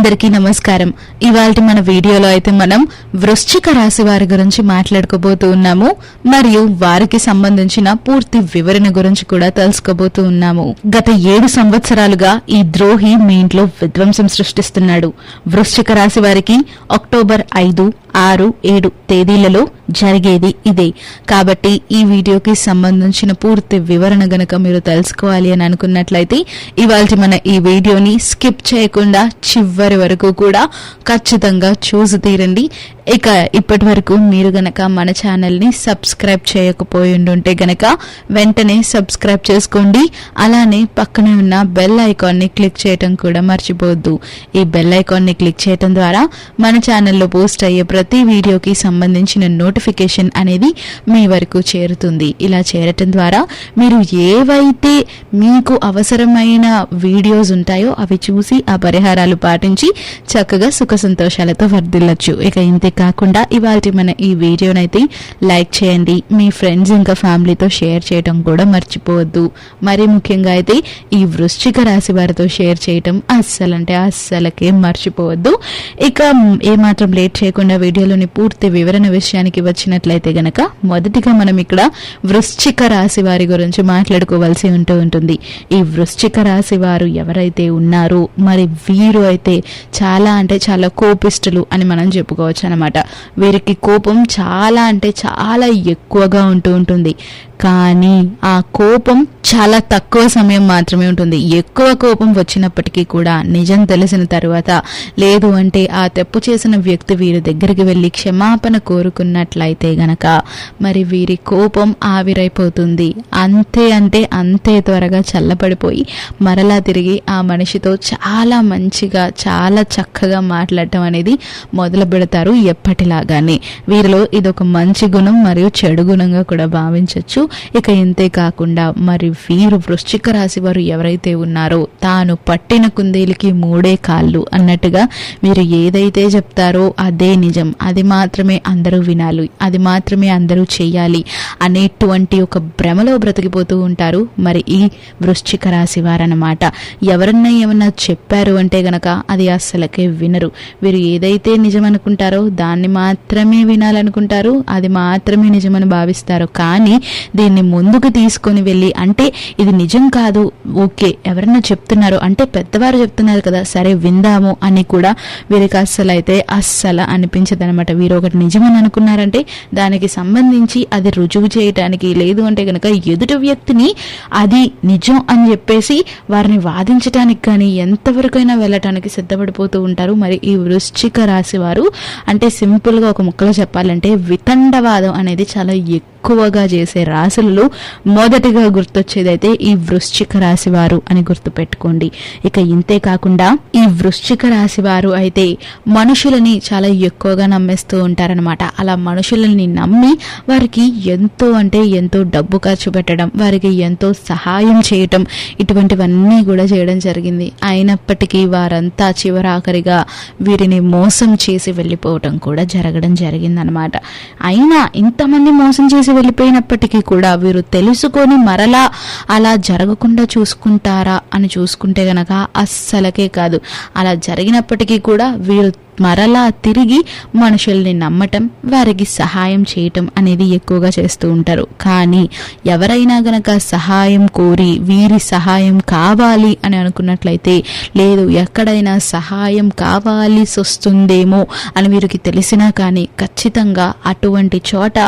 అందరికీ నమస్కారం. ఇవాళ మన వీడియోలో అయితే మనం వృశ్చిక రాశి వారి గురించి మాట్లాడుకోబోతూ ఉన్నాము. మరియు వారికి సంబంధించిన పూర్తి వివరణ గురించి కూడా తెలుసుకోబోతూ ఉన్నాము. గత ఏడు సంవత్సరాలుగా ఈ ద్రోహి మీ ఇంట్లో విధ్వంసం సృష్టిస్తున్నాడు. వృశ్చిక రాశి వారికి అక్టోబర్ ఐదు ఆరు ఏడు తేదీలలో జరిగేది ఇదే. కాబట్టి ఈ వీడియోకి సంబంధించిన పూర్తి వివరణ గనక మీరు తెలుసుకోవాలి అని అనుకున్నట్లయితే ఇవాళ మన ఈ వీడియోని స్కిప్ చేయకుండా చివరి వరకు కూడా ఖచ్చితంగా చూసి తీరండి. ఇక ఇప్పటి వరకు మీరు గనక మన ఛానల్ని సబ్స్క్రైబ్ చేయకపోయి ఉంటే గనక వెంటనే సబ్స్క్రైబ్ చేసుకోండి. అలానే పక్కనే ఉన్న బెల్ ఐకాన్ని క్లిక్ చేయటం కూడా మర్చిపోవద్దు. ఈ బెల్ ఐకాన్ని క్లిక్ చేయటం ద్వారా మన ఛానల్లో పోస్ట్ అయ్యే ప్రతి వీడియోకి సంబంధించిన నోటిఫికేషన్ అనేది మీ వరకు చేరుతుంది. ఇలా చేరటం ద్వారా మీరు ఏవైతే మీకు అవసరమైన వీడియోస్ ఉంటాయో అవి చూసి ఆ పరిహారాలు పాటించి చక్కగా సుఖ సంతోషాలతో వర్ధిల్లొచ్చు. ఇక ఇంతే కాకుండా ఇవాళ మన ఈ వీడియోనైతే లైక్ చేయండి. మీ ఫ్రెండ్స్ ఇంకా ఫ్యామిలీతో షేర్ చేయడం కూడా మర్చిపోవద్దు. మరి ముఖ్యంగా అయితే ఈ వృశ్చిక రాశి వారితో షేర్ చేయటం అస్సలంటే అస్సలకే మర్చిపోవద్దు. ఇక ఏమాత్రం లేట్ చేయకుండా వీడియోలోని పూర్తి వివరణ విషయానికి వచ్చినట్లయితే గనక మొదటిగా మనం ఇక్కడ వృశ్చిక రాశి వారి గురించి మాట్లాడుకోవాల్సి ఉంటూ ఉంటుంది. ఈ వృశ్చిక రాశి వారు ఎవరైతే ఉన్నారో మరి వీరు అయితే చాలా అంటే చాలా కోపిష్టులు అని మనం చెప్పుకోవచ్చు అనమాట వీరికి కోపం చాలా అంటే చాలా ఎక్కువగా ఉంటూ ఉంటుంది. కానీ ఆ కోపం చాలా తక్కువ సమయం మాత్రమే ఉంటుంది. ఎక్కువ కోపం వచ్చినప్పటికీ కూడా నిజం తెలిసిన తర్వాత లేదు అంటే ఆ తప్పు చేసిన వ్యక్తి వీరి దగ్గరికి వెళ్ళి క్షమాపణ కోరుకున్నట్లయితే గనక మరి వీరి కోపం ఆవిరైపోతుంది. అంతే అంటే అంతే త్వరగా చల్లబడిపోయి మరలా తిరిగి ఆ మనిషితో చాలా మంచిగా చాలా చక్కగా మాట్లాడటం అనేది మొదలు పెడతారు ఎప్పటిలాగానే. వీరిలో ఇదొక మంచి గుణం మరియు చెడు గుణంగా కూడా భావించవచ్చు ఇక ఇంతే కాకుండా మరి వీరు వృశ్చిక రాశి వారు ఎవరైతే ఉన్నారో తాను పట్టిన కుందేలికి మూడే కాళ్ళు అన్నట్టుగా మీరు ఏదైతే చెప్తారో అదే నిజం. అది మాత్రమే అందరూ వినాలి. అది మాత్రమే అందరూ చేయాలి అనేటువంటి ఒక భ్రమలో బ్రతికిపోతూ ఉంటారు మరి ఈ వృశ్చిక రాశి వారన్నమాట. ఎవరన్నా ఏమన్నా చెప్పారు అంటే గనక అది అస్సలకే వినరు. వీరు ఏదైతే నిజం అనుకుంటారో దాన్ని మాత్రమే వినాలనుకుంటారు. అది మాత్రమే నిజమని భావిస్తారు. కానీ దీన్ని ముందుకు తీసుకొని వెళ్ళి అంటే ఇది నిజం కాదు ఓకే ఎవరన్నా చెప్తున్నారు అంటే పెద్దవారు చెప్తున్నారు కదా సరే విందాము అని కూడా వీరికి అస్సలు అయితే అస్సలు అనిపించదు అనమాట వీరు ఒకటి నిజమని అనుకున్నారంటే దానికి సంబంధించి అది రుజువు చేయటానికి లేదు అంటే కనుక ఎదుటి వ్యక్తిని అది నిజం అని చెప్పేసి వారిని వాదించడానికి కానీ ఎంతవరకైనా వెళ్ళటానికి సిద్ధపడిపోతూ ఉంటారు. మరి ఈ వృశ్చిక రాశి వారు అంటే సింపుల్గా ఒక ముక్కలో చెప్పాలంటే వితండవాదం అనేది చాలా ఎక్కువ ఎక్కువగా చేసే రాశులలో మొదటిగా గుర్తొచ్చేదైతే ఈ వృశ్చిక రాశి వారు అని గుర్తుపెట్టుకోండి. ఇక ఇంతే కాకుండా ఈ వృశ్చిక రాశి వారు అయితే మనుషులని చాలా ఎక్కువగా నమ్మేస్తూ ఉంటారనమాట అలా మనుషులని నమ్మి వారికి ఎంతో అంటే ఎంతో డబ్బు ఖర్చు పెట్టడం వారికి ఎంతో సహాయం చేయటం ఇటువంటివన్నీ కూడా చేయడం జరిగింది. అయినప్పటికీ వారంతా చివరాఖరిగా వీరిని మోసం చేసి వెళ్ళిపోవటం కూడా జరగడం జరిగిందనమాట అయినా ఇంతమంది మోసం చేసి వెళ్ళిపోయినప్పటికీ కూడా వీరు తెలుసుకొని మరలా అలా జరగకుండా చూసుకుంటారా అని చూసుకుంటే గనక అస్సలకే కాదు. అలా జరిగినప్పటికీ కూడా వీరు మరలా తిరిగి మనుషుల్ని నమ్మటం వారికి సహాయం చేయటం అనేది ఎక్కువగా చేస్తూ ఉంటారు. కానీ ఎవరైనా గనక సహాయం కోరి వీరి సహాయం కావాలి అని అనుకున్నట్లయితే లేదు ఎక్కడైనా సహాయం కావాలి వస్తుందేమో అని వీరికి తెలిసినా కానీ ఖచ్చితంగా అటువంటి చోట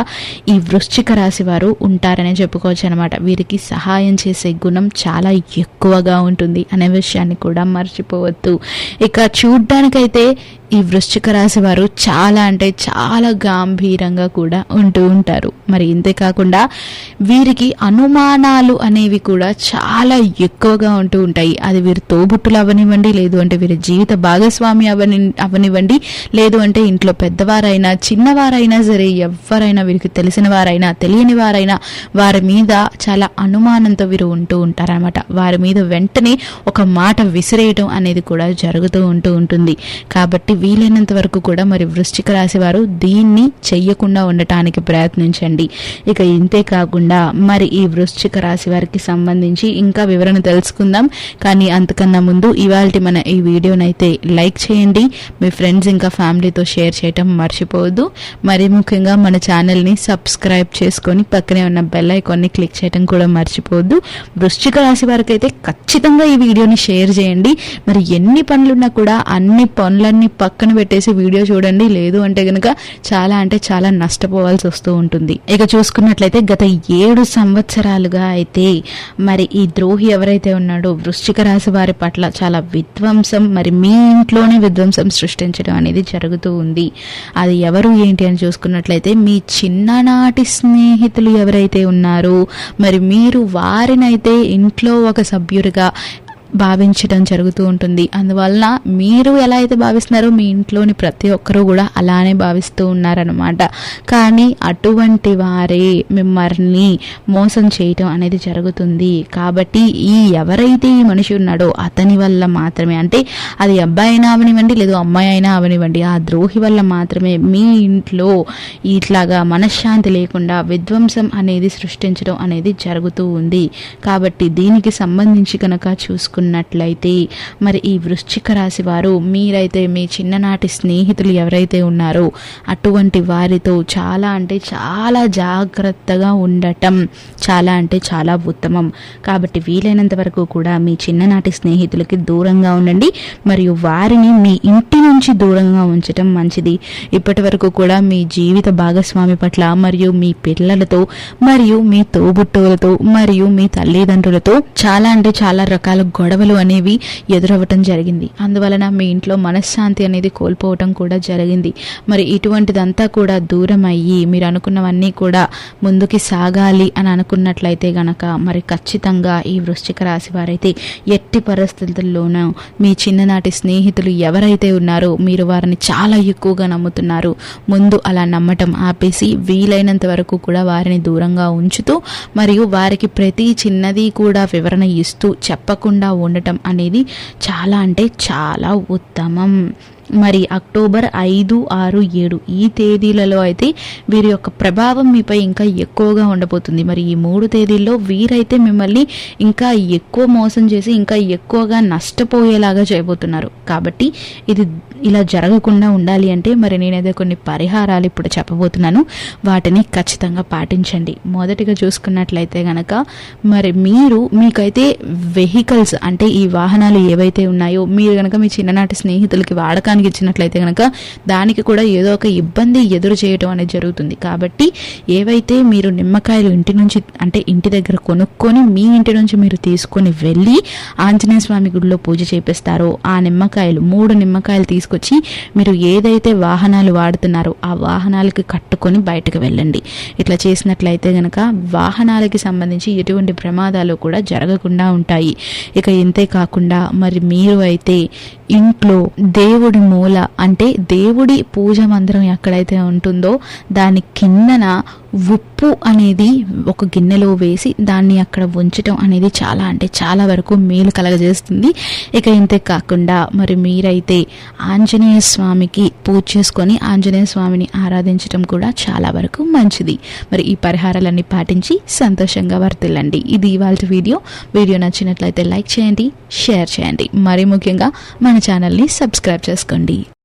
ఈ వృశ్చిక రాశి వారు ఉంటారనే చెప్పుకోవచ్చు అనమాట వీరికి సహాయం చేసే గుణం చాలా ఎక్కువగా ఉంటుంది అనే విషయాన్ని కూడా మర్చిపోవద్దు. ఇక చూడ్డానికైతే ఈ వృశ్చిక రాశి వారు చాలా అంటే చాలా గాంభీరంగా కూడా ఉంటూ ఉంటారు. మరి ఇంతే కాకుండా వీరికి అనుమానాలు అనేవి కూడా చాలా ఎక్కువగా ఉంటూ ఉంటాయి. అది వీరి తోబుట్టులు అవనివ్వండి లేదు అంటే వీరి జీవిత భాగస్వామి అవని అవనివ్వండి లేదు అంటే ఇంట్లో పెద్దవారైనా చిన్నవారైనా సరే ఎవరైనా వీరికి తెలిసిన వారైనా తెలియని వారైనా వారి మీద చాలా అనుమానంతో వీరు ఉంటూ ఉంటారనమాట వారి మీద వెంటనే ఒక మాట విసిరేయటం అనేది కూడా జరుగుతూ ఉంటూ ఉంటుంది. కాబట్టి వీలైనంత వరకు కూడా మరి వృశ్చిక రాశి వారు దీన్ని చెయ్యకుండా ఉండటానికి ప్రయత్నించండి. ఇక ఇంతే కాకుండా మరి ఈ వృశ్చిక రాశి వారికి సంబంధించి ఇంకా వివరణ తెలుసుకుందాం. కానీ అంతకన్నా ముందు ఇవాళ మన ఈ వీడియోనైతే లైక్ చేయండి. మీ ఫ్రెండ్స్ ఇంకా ఫ్యామిలీతో షేర్ చేయటం మర్చిపోవద్దు. మరి ముఖ్యంగా మన ఛానల్ని సబ్స్క్రైబ్ చేసుకొని పక్కనే ఉన్న బెల్ ఐకాన్ని క్లిక్ చేయడం కూడా మర్చిపోవద్దు. వృశ్చిక రాశి వారికి అయితే ఖచ్చితంగా ఈ వీడియోని షేర్ చేయండి. మరి ఎన్ని పనులున్నా కూడా అన్ని పనులన్నీ పక్క పక్కన పెట్టేసి వీడియో చూడండి. లేదు అంటే కనుక చాలా అంటే చాలా నష్టపోవాల్సి వస్తూ ఉంటుంది. ఇక చూసుకున్నట్లయితే గత ఏడు సంవత్సరాలుగా అయితే మరి ఈ ద్రోహి ఎవరైతే ఉన్నాడో వృశ్చిక రాశి వారి పట్ల చాలా విధ్వంసం మరి మీ ఇంట్లోనే విధ్వంసం సృష్టించడం అనేది జరుగుతూ ఉంది. అది ఎవరు ఏంటి అని చూసుకున్నట్లయితే మీ చిన్ననాటి స్నేహితులు ఎవరైతే ఉన్నారో మరి మీరు వారినైతే ఇంట్లో ఒక సభ్యుడిగా భావించడం జరుగుతూ ఉంటుంది. అందువలన మీరు ఎలా అయితే భావిస్తున్నారో మీ ఇంట్లోని ప్రతి ఒక్కరూ కూడా అలానే భావిస్తూ ఉన్నారనమాట కానీ అటువంటి వారే మిమ్మల్ని మోసం చేయటం అనేది జరుగుతుంది. కాబట్టి ఈ ఎవరైతే ఈ మనిషి ఉన్నాడో అతని వల్ల మాత్రమే. అంటే అది అబ్బాయి అయినా అవనివ్వండి లేదు అమ్మాయి అయినా అవనివ్వండి ఆ ద్రోహి వల్ల మాత్రమే మీ ఇంట్లో ఇట్లాగా మనశ్శాంతి లేకుండా విధ్వంసం అనేది సృష్టించడం అనేది జరుగుతూ ఉంది. కాబట్టి దీనికి సంబంధించి కనుక చూసుకున్నట్లయితే మరి ఈ వృశ్చిక రాశి వారు మీరైతే మీ చిన్ననాటి స్నేహితులు ఎవరైతే ఉన్నారో అటువంటి వారితో చాలా అంటే చాలా జాగ్రత్తగా ఉండటం చాలా అంటే చాలా ఉత్తమం. కాబట్టి వీలైనంత వరకు కూడా మీ చిన్ననాటి స్నేహితులకి దూరంగా ఉండండి. మరియు వారిని మీ ఇంటి నుంచి దూరంగా ఉంచటం మంచిది. ఇప్పటి వరకు కూడా మీ జీవిత భాగస్వామి పట్ల మరియు మీ పిల్లలతో మరియు మీ తోబుట్టువులతో మరియు మీ తల్లిదండ్రులతో చాలా అంటే చాలా రకాల గొడవలు అనేవి ఎదురవ్వటం జరిగింది. అందువలన మీ ఇంట్లో మనశ్శాంతి అనేది కోల్పోవటం కూడా జరిగింది. మరి ఇటువంటిదంతా కూడా దూరం అయ్యి మీరు అనుకున్నవన్నీ కూడా ముందుకి సాగాలి అని అనుకున్నట్లయితే గనక మరి ఖచ్చితంగా ఈ వృశ్చిక రాశి వారైతే ఎట్టి పరిస్థితుల్లోనూ మీ చిన్ననాటి స్నేహితులు ఎవరైతే ఉన్నారో మీరు వారిని చాలా ఎక్కువగా నమ్ముతున్నారు. ముందు అలా నమ్మటం ఆపేసి వీలైనంత వరకు కూడా వారిని దూరంగా ఉంచుతూ మరియు వారికి ప్రతి చిన్నది కూడా వివరణ ఇస్తూ చెప్పకుండా ఉండటం అనేది చాలా అంటే చాలా ఉత్తమం. మరి అక్టోబర్ ఐదు ఆరు ఏడు ఈ తేదీలలో అయితే వీరి యొక్క ప్రభావం మీపై ఇంకా ఎక్కువగా ఉండబోతుంది. మరి ఈ మూడు తేదీల్లో వీరైతే మిమ్మల్ని ఇంకా ఎక్కువ మోసం చేసి ఇంకా ఎక్కువగా నష్టపోయేలాగా చేయబోతున్నారు. కాబట్టి ఇది ఇలా జరగకుండా ఉండాలి అంటే మరి నేనైతే కొన్ని పరిహారాలు ఇప్పుడు చెప్పబోతున్నాను. వాటిని ఖచ్చితంగా పాటించండి. మొదటిగా చూసుకున్నట్లయితే గనక మరి మీరు మీకైతే వెహికల్స్ అంటే ఈ వాహనాలు ఏవైతే ఉన్నాయో మీరు గనక మీ చిన్ననాటి స్నేహితులకి వాడకానికి ఇచ్చినట్లయితే కనుక దానికి కూడా ఏదో ఒక ఇబ్బంది ఎదురు చేయటం అనేది జరుగుతుంది. కాబట్టి ఏవైతే మీరు నిమ్మకాయలు ఇంటి నుంచి అంటే ఇంటి దగ్గర కొనుక్కొని మీ ఇంటి నుంచి మీరు తీసుకొని వెళ్ళి ఆంజనేయ స్వామి గుడిలో పూజ చేపిస్తారో ఆ నిమ్మకాయలు మూడు నిమ్మకాయలు తీసుకొచ్చి మీరు ఏదైతే వాహనాలు వాడుతున్నారో ఆ వాహనాలకి కట్టుకొని బయటకు వెళ్ళండి. ఇట్లా చేసినట్లయితే కనుక వాహనాలకి సంబంధించి ఎటువంటి ప్రమాదాలు కూడా జరగకుండా ఉంటాయి. ఇక ఇంతే కాకుండా మరి మీరు అయితే ఇంట్లో దేవుడి మూల అంటే దేవుడి పూజ మందిరం ఎక్కడైతే ఉంటుందో దాని కిందన ఉప్పు అనేది ఒక గిన్నెలో వేసి దాన్ని అక్కడ ఉంచటం అనేది చాలా అంటే చాలా వరకు మేలు కలగజేస్తుంది. ఇక ఇంతే కాకుండా మరి మీరైతే ఆంజనేయ స్వామికి పూజ చేసుకొని ఆంజనేయ స్వామిని ఆరాధించడం కూడా చాలా వరకు మంచిది. మరి ఈ పరిహారాలన్నీ పాటించి సంతోషంగా వర్తిల్లండి. ఇది ఇవాళ వీడియో. వీడియో నచ్చినట్లయితే లైక్ చేయండి షేర్ చేయండి. మరి ముఖ్యంగా మన ఛానల్ని సబ్స్క్రైబ్ చేసుకోండి.